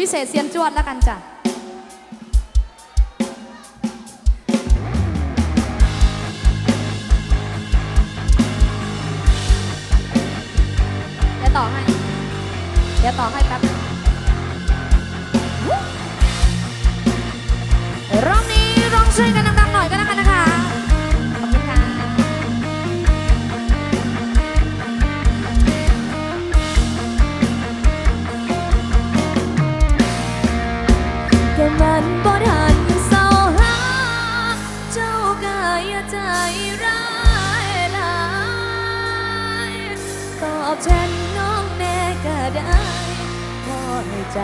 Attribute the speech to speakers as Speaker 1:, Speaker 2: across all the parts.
Speaker 1: พิเศษเซียนจวดแล้วกันจ้ะเดี๋ยวต่อให้ เดี๋ยวต่อให้แป๊บรอบนี้ร้องช่วยกันดัง อบแทนน้องแน่ก็ได้พอให้ใจ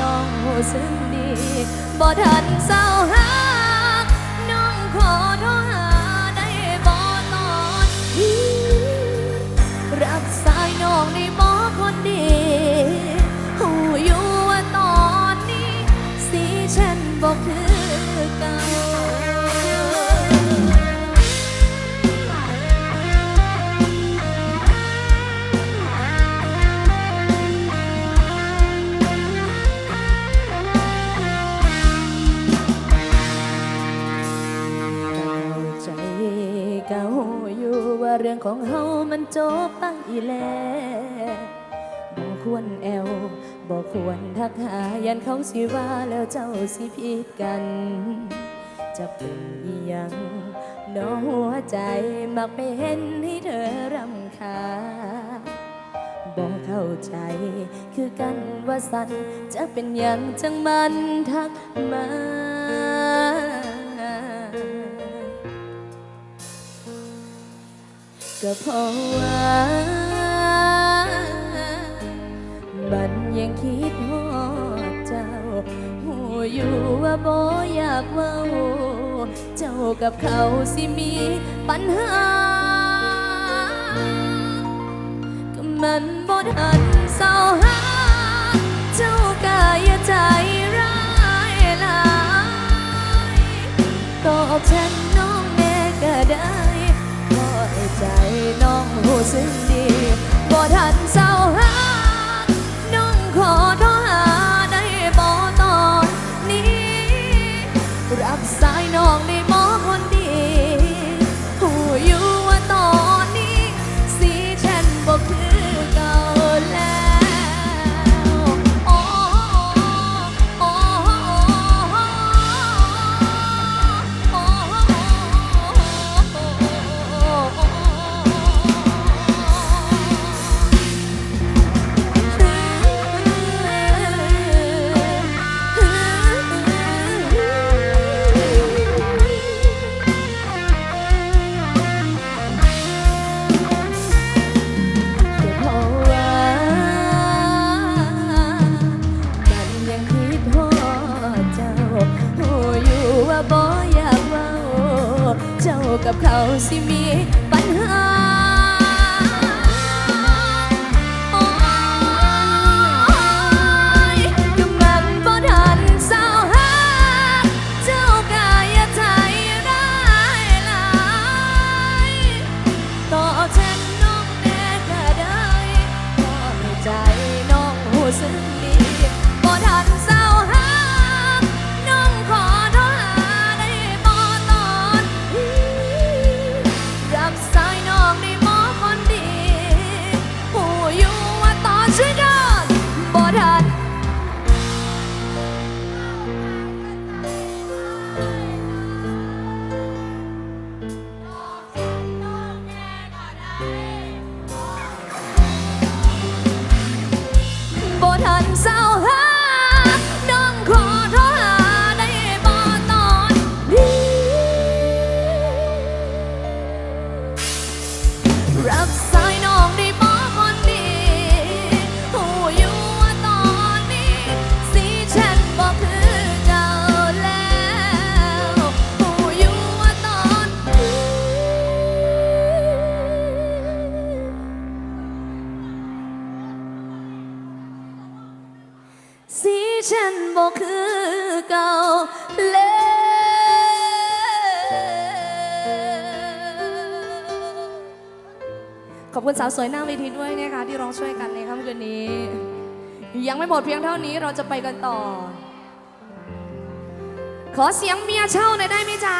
Speaker 1: น้องหูซึ้งดี บ่ทันเศร้าหาน้องขอโทษหาได้บ่ตอนรับสายน้องใน ของเฮามันจบไปแล้วบ่ควรแอวบ่ควรทักหายันเขาสิว่าแล้วเจ้าสิผิดกัน จะเป็นอีหยังน้องหัวใจมักไปเห็นให้เธอรำคาญบอกเข้าใจ คือกันว่าสันจะเป็นอย่างจังมันทักมา ก็เพราะว่า มันยังคิดฮอดเจ้าหูอยู่ว่าบ่อยากเว้า เจ้ากับเขาสิมีปัญหา ก็มันบ่ทันเศร้าหา เจ้ากายใจร้ายลายตอบแทน สึกดีบ่ทันเศร้าหา สาวสวยหน้าเวทีด้วยนะคะที่ร้องช่วยกันในค่ำคืนนี้ ยังไม่หมดเพียงเท่านี้เราจะไปกันต่อ ขอเสียงเมียเช่าหน่อยได้ไหมจ๊ะ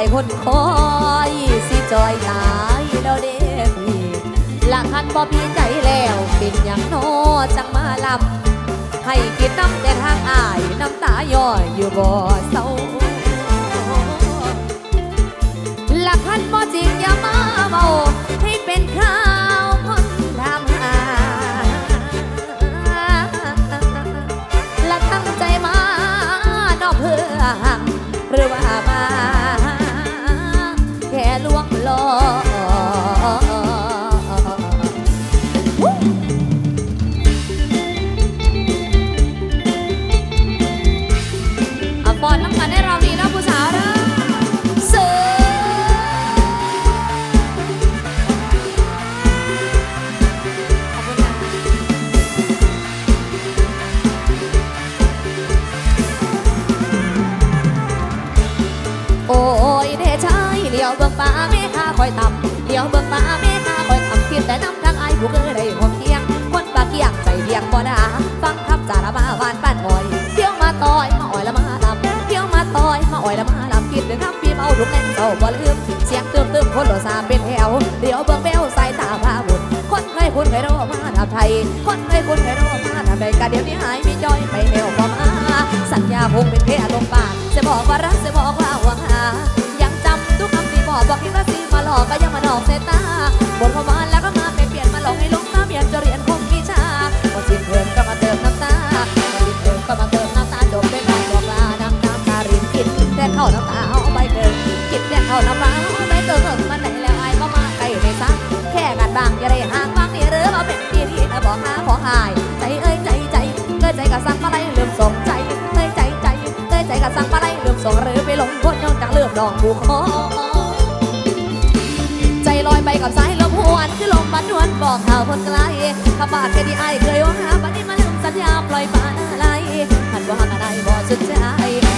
Speaker 1: ายคนคอยสิจอยตายแล้วเด้พี่ลาคันบ่มีใจแล้วเป็นอย่างโนจังมาลำให้คิดน้ำแต่ทางอายน้ำตาย่อยอยู่บ่เศร้าหลักันบ่จริงอย่ามาเบาให้เป็นข่าวคนทำหาและตั้งใจมานอกเพื่อหักหรือว่ามา ล ผู้เคยได้หอมเคียง คนปากเกียงใจเรียงบ่ดาฟังคำจาระมาวานป้านอ่อยเที่ยวมาต่อยมาอ่อยละมาลำเที่ยวมาต่อยมาอ่อยละมาลำคิดถึงคำพี่เมาทุกแน่นเศร้าบ่ลืมเสียงเติมเติมคนโลซาเป็นแถวเดี๋ยวเบิ่งแววสายตาพาบุญคนเคยคุ้นเคยรู้มาทำไทย คนเคยคุ้นเคยรู้มาทำใดกะเดี๋ยวนี้หายมีจอยไปแนวพอมาสัญญาคงเป็นเพลงปากจะบอกว่ารักจะบอกว่าหวังหายังจำทุกคำที่บอกบอกคิดว่าสิมาหลอกก็ยังมาหลอกเสตาบนเขามาแล้วก็ หลอกให้หลงตาเบียนจะเรียนคงวิชาพอสิ้นเทอมก็มาเติมน้ำตาพอสิ้นเทอมก็มาเติมน้ำตาจบด้วยการบอกลาน้ำน้ำตารินกินแต่เข้าน้ำตาเอาไปเกินกินแต่เข้าน้ำตาเอาไปเกินมันไหนแล้วไอ้ก็มาใกล้ในซักแค่กันบางอย่าได้ห่างบางนี่หรือว่าเป็นที่ที่เธอบอกหาของอายใจเอ้ยใจใจเอ้ยใจกะสั่งมาไล่ลืมสมใจเอ้ยใจใจเอ้ยใจกะสั่งมาไล่ลืมสงหรือไปหลงคนยองจังเลือกดอกผูคอ ใจลอยไปกับสายลมหวนคือลมบัดนวลบอกข่าวคนไกลขบาดแค่ที่ไอเคยว่าบัดนี้มาลืมสัญญาปล่อยปานอะไรหันว่าห่างอะไรบ่สนใจ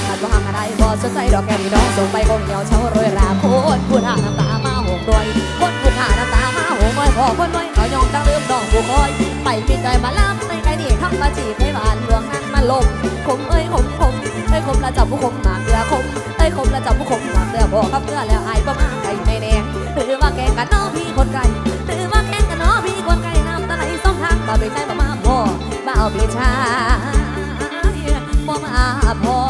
Speaker 1: หันว่าห่างอะไรบ่สนใจดอกแค่นี้น้องส่งไปคงเหี่ยวเฉาโรยราโคตรพูดหาน้ำตามาหงรวยคนพูดหาน้ำตามาหงรวยพอคนรวยเขายองจังลืมดอกผู้คอยไปมีใจมาล้ำในใครนี่คำมาจีบให้หวานลวงนั้นมาลมคมเอ้ยคมคมเอ้ยคมละจับผู้คมหมากเกลือคมเอ้ยคมละจับผู้คมหมากเกลือบอกครับเกลือแล้วไอ้ประมาไก่ใน แดงหรือว่าแกงกันน้อพี่คนไกลหรือว่าแข่งกันน้อพี่คนไกลน้ำตาไหลสองทางบ่ไปใช่บ่มาพอบ่เอาพี่ชายบ่มาพอ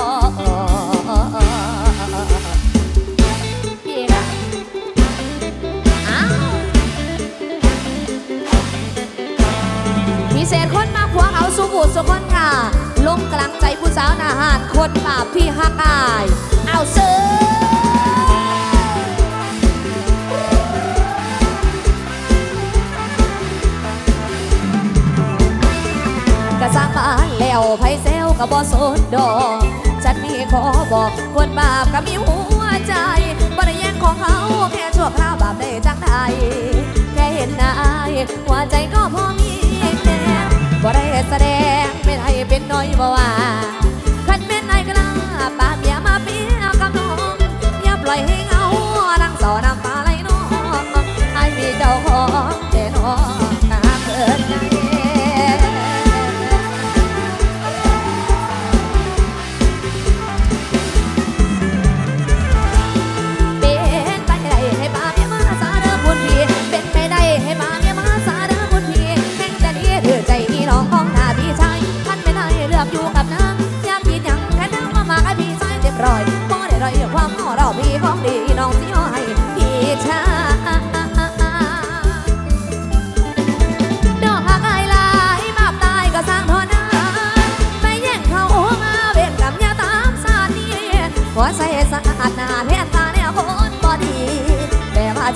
Speaker 1: ก็บ่สนดอกฉันนี่ขอบอกคนบาปก็มีหัวใจบ่ได้แย่งของเขาแค่ชั่วคราวบาปได้จังไดแค่เห็นนายหัวใจก็พอมีแค่บ่ได้แสดงไม่ได้เป็นน้อยบ่ว่า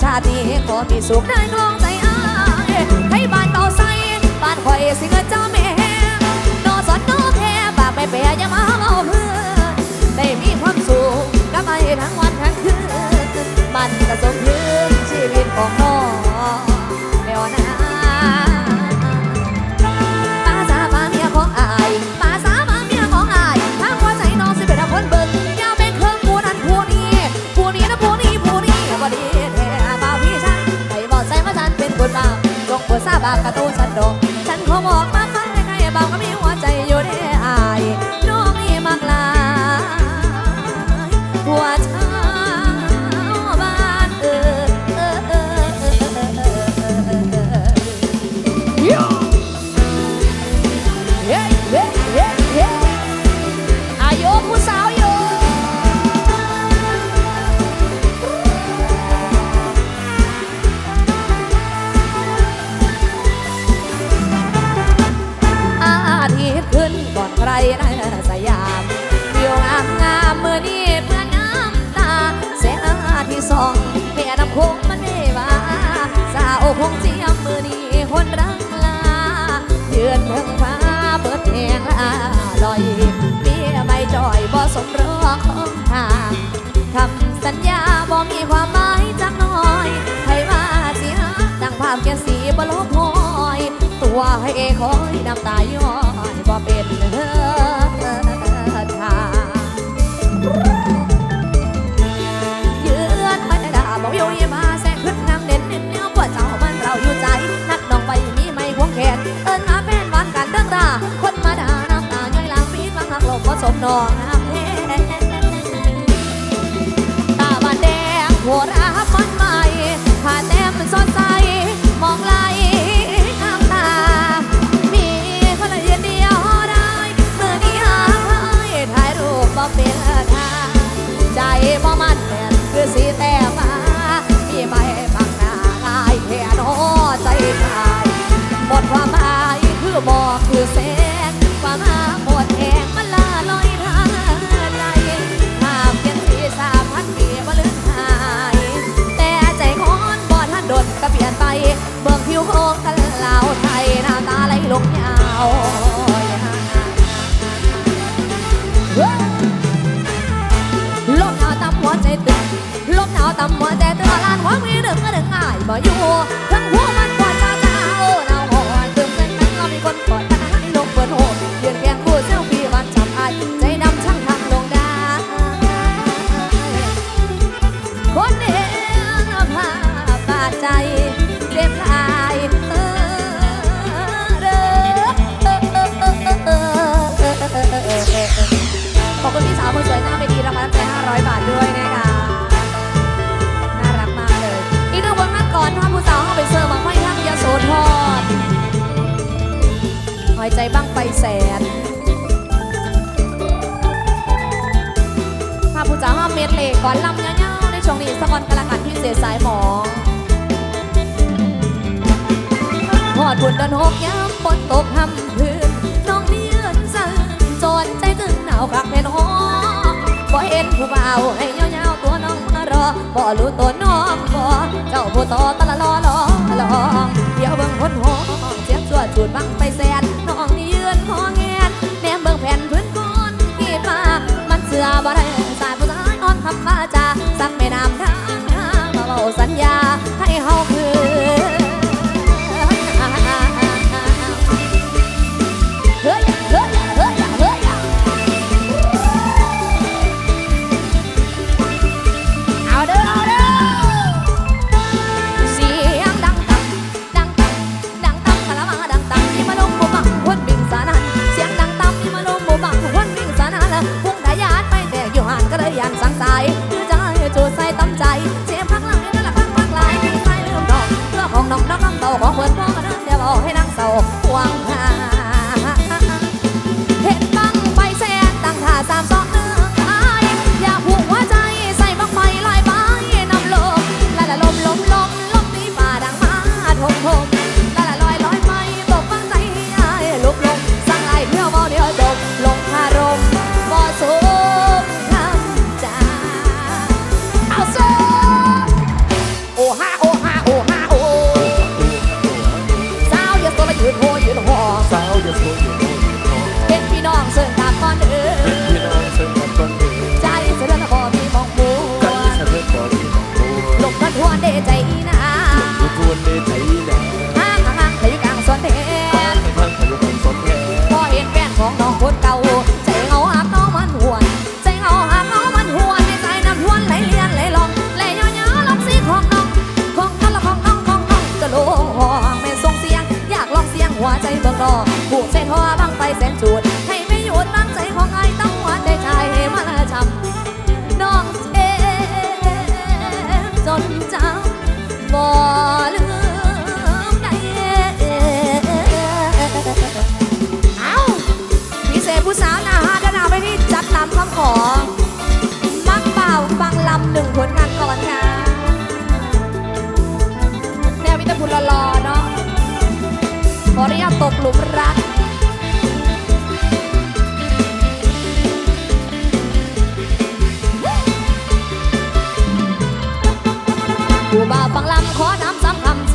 Speaker 1: ชาตินี้ขอมีสุขได้กลองใจอ้ายให้บ้านเบาใสบ้านข่อยสิเงินเจ้าแม่นอสอนนอแพ้ปากไม่เปรยามาเอาเพื่อได้มีความสุขกับไอ้ทั้งวันทั้งคืนมันกระสมยืนชีวิตของน้อง バカさんと คงเจียมมือนี้คนรักลาเยือนเพิ่งฟ้าเปิดแหงลาลอยเบี้ยใบจ่อยบ่สมรอของทางคำสัญญาบ่มีความหมายจักหน่อยใครว่าสิฮักดังภาพแกสีบ่ลบหอย ตัวให้เอคอยน้ำตาย,ย้อยบ่เป็นเธอ น้อง หัวใจตึงลมหนาวต่ำหัวใจตึงลานว่ามีหดึงก็หนึ่งง่ายบ่อยู่ แสนข้าพุทธาห้าเมตรเลก่อนลำเงาๆในช่วงนี้สะกอนกระกันที่เสียสายหมอหอดบุญดันหกย้ำฝนตกทำพื้นน้องเนียนสั่นจนใจตึงหนาวคักเป็นหอบ่เห็นผู้เบาให้เงาๆตัวน้องมารอบ่รู้ตัวน้องบ่เจ้าผู้ต่อตะละลอลอลองเดี๋ยวเบิ่งคนหอเสียงจวดจูดบังไปแสน คอแงนแนมเบิ่งแผ่นพื้นก้อนกีดมามันเสือบ่ได้สายผู้ชายอ่อนคำวาจาสักแม่นามทางทางมาเบาสัญญาให้เฮาคือ บิ่งรอผูกเส้นหัวบังไฟแสนจูด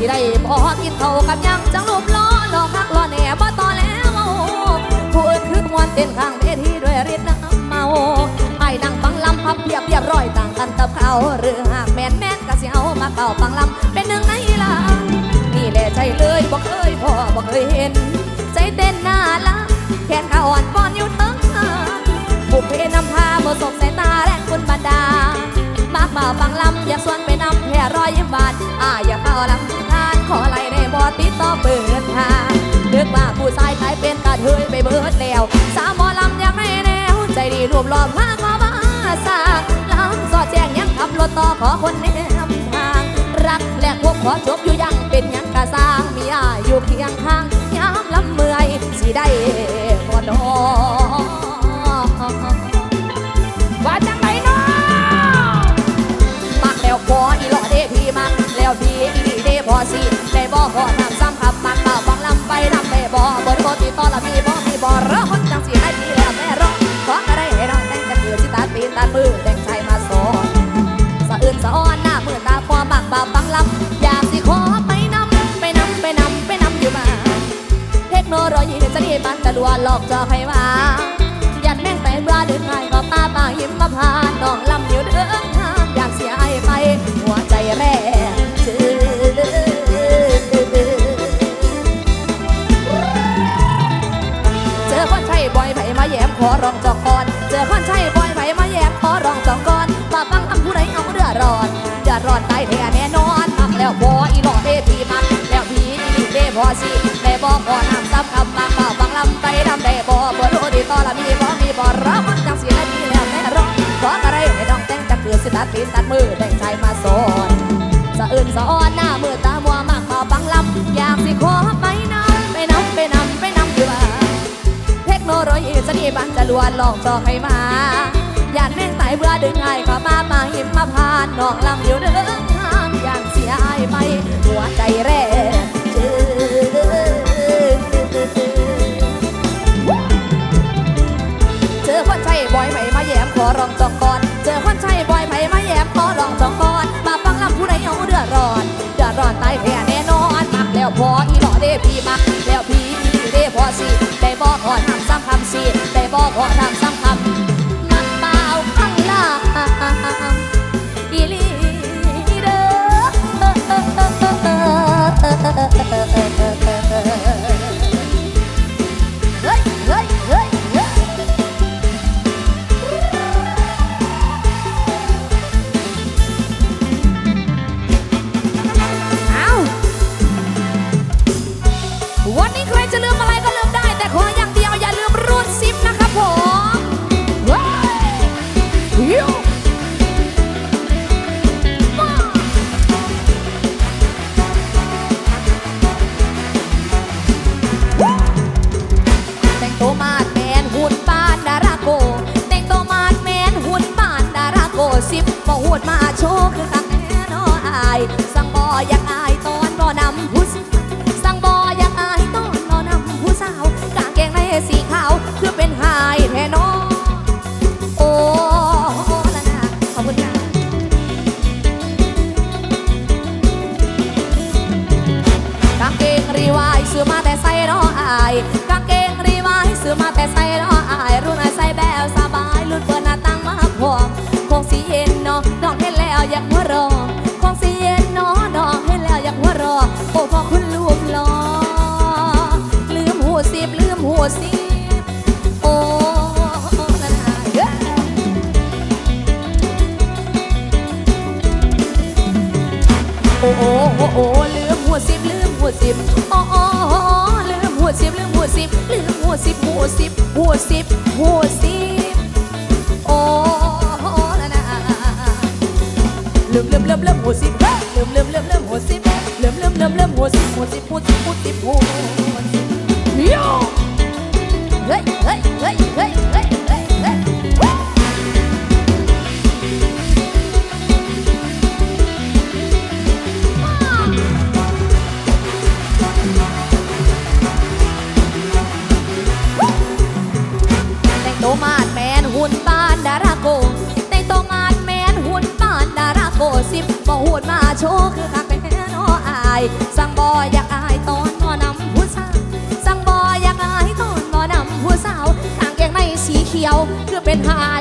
Speaker 1: สิได้พอกินเท่ากับยังจังรูปล้อหลอกคักล้อแหน่บ่ต่อแล้วผู้อื่นคือมวนเต้นข้างเวทีด้วยฤทธิ์น้ำเมาไอ้นั่งฟังลำพับเพียบเรียบร้อยต่างกันกับเขาหรือหากแม่นแม่นก็สิเอามาเป่าฟังลำเป็นหนึ่งในลานี่แหละใจเลยบ่เคยพอบ่เคยเห็น ใจเต้นหน้าละแขนขาอ่อนป้อนอยู่เทั้งหางบุพเพนำพาบ่สบสายตาและคุณบรรดามากมาฟังลำอยากสวนไปนำแค่รอยยิ้มบานอ่าอยากเข้าลำ ขออะไรได้บอติดต่อเปิดทางเลือกว่าผู้ชายขายเป็นกาเทยไปเบิดแล้ว สามหมอลำอยากให้แนว ใจดีรวบรอมพาขอมาสาลำสอดแจ้งยังขับรถต่อขอคนแนำทาง รักแลกพบขอจบอยู่ยังเป็นยังกะสร้างมีอาอยู่เคียงข้างยามลำเมื่อยสิได้ อละมีบ่มีบ่รอคนจังสิให้พี่แล้วแม่รอขอก็ได้ให้น้องแต่งกันเกิดสิตาตีนตามือแต่งใจมาสอนสะอื่นสะอ้อนหน้ามือตาพอมักเป่าฟังลำอยากสิขอไปนำไปนำไปนำไปนำอยู่มา เทคโนโลยีจะดีมันจะลวนหลอกจอให้มายันแม่งไปปลาดินไงก็ป้าป้าหิมมาพาน้องลำอยู่ ตัดตีนตัดมือแต่งใจมาสอนสะอื่นสะอ้อนหน้ามือตามัวมากเป่าฟังลำอยากสิขอไปนำไปนำไปนำไปนำอยู่ว่าเทคโนโลยีจะดีบันจะลวนหลอกจอกให้มาอยานแม่งไตเบื่อดึงไอ้เข้ามามาหิมมาพานน้องลำอยู่เดินทางอยากเสียไอ้ไปหัวใจแร่ชื่อเจอคนใช่บ่อยไหมมาแย้มขอร้องจองก่อน ลืมหัวสิบลืมหัวสิบลืมหัวสิบหัวสิบหัวสิบหัวสิบโอ้โอ้ละนะลืมลืมลืมลืมหัวสิบเฮ้ยลืมลืมลืมลืมหัวสิบลืมลืมลืมลืมหัวสิบหัวสิบหัวสิบหัวสิบหัวสิบโยเฮ้ยเฮ้ยเฮ้ยเฮ้ยเฮ้ยเฮ้ยเฮ้ย หูดมาโชว์คือคักเป็นนออาย สั่งบออยากอายตอนนอนำผู้สาว สั่งบออยากอายตอนนอนำผู้สาวกางเกงในสีเขียวคือเป็นหาย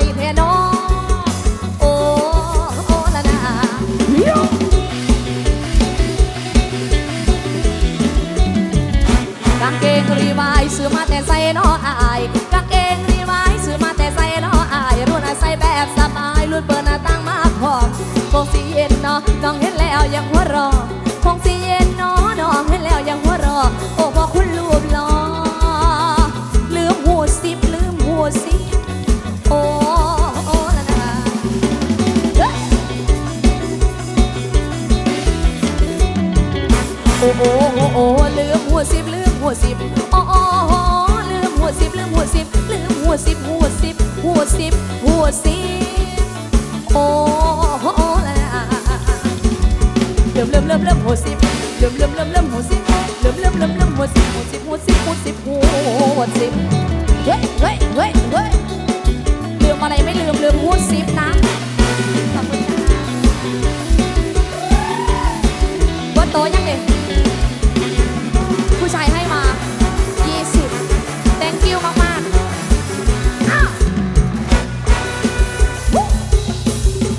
Speaker 1: น้องเห็นแล้วยังหัวรอคงสีเย็นนาะน้องเห็นแล้วยังหัวรอโอ้พอคุณรูปหล่อลืมหัวสิบลืมหัวสิบโอ้โอ้ละนะโอ้โอ้โอ้โอ้ลืมหัวสิบลืมหัวสิบโอ้โอ้โอ้ลืมหัวสิบลืมหัวสิบลืมหัวสิบหัวสิบหัวสิบหัวสิบโอ้ เริ่มเริ่มหัวสิบเลิมเลิมเลิมเลิมหัวสิบเลิมเลิมเลิมเลิมหัวสิบหัวสิบหัวสิบหัวสิบหัวสิบ